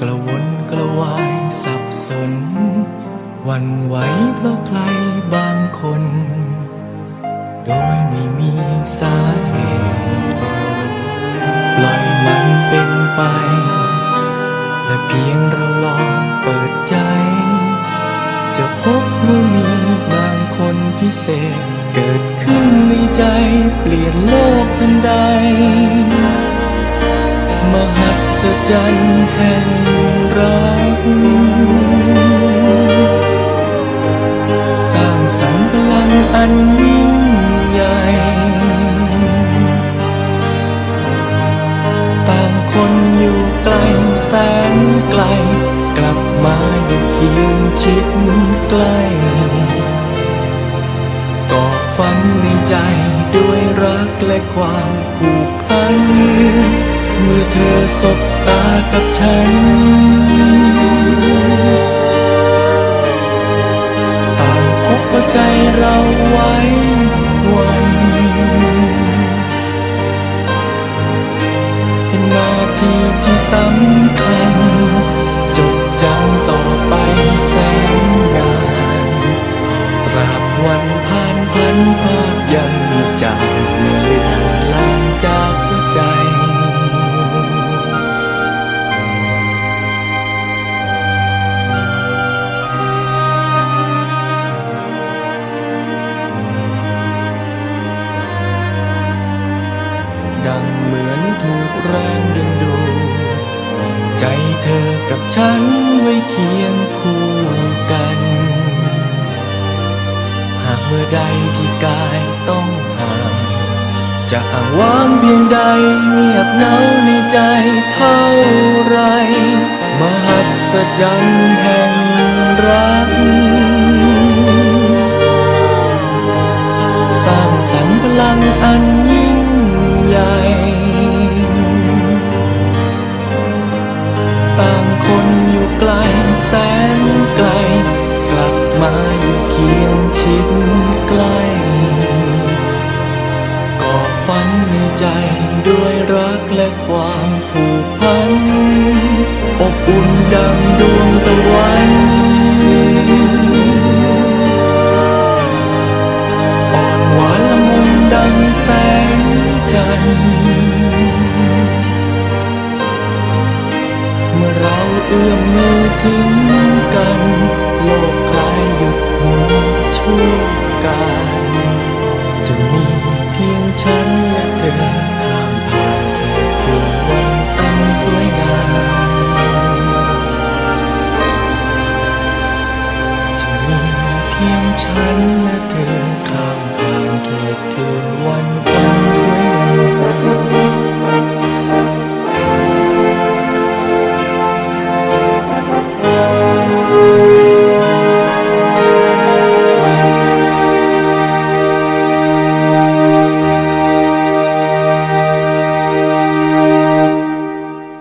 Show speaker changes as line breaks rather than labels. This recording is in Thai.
กระวนกระวายสับสน วันไหวเพราะใครบางคน โดยไม่มีสาเหตุปล่อยมันเป็นไป และเพียงเราลองเปิดใจ จะพบว่ามีบางคนพิเศษ เกิดขึ้นในใจเปลี่ยนโลกทันใด ศจรรย์แห่งรัก สร้างสรรค์พลังอันยิ่งใหญ่ต่างคนอยู่ไกลแสนไกล กลับมาอยู่เคียงชิดใกล้ก่อฝันในใจด้วยรักและความผูกพัน เมื่อเธอสบตากับฉัน ต่างพบว่าใจเราไว้วันเป็นนาทีที่สำ กับฉันไว้เคียงคู่กัน หากเมื่อใดที่กายต้องห่างจะอ้างว้างเพียงใดเงียบเหงาในใจเท่าไร มหัศจรรย์แห่งรัก สร้างสรรค์พลังอัน ด้วยรักและความผูกพัน อบอุ่นดังดวงตะวัน ฉันและเธอข้ามผ่านเขตคืนวัน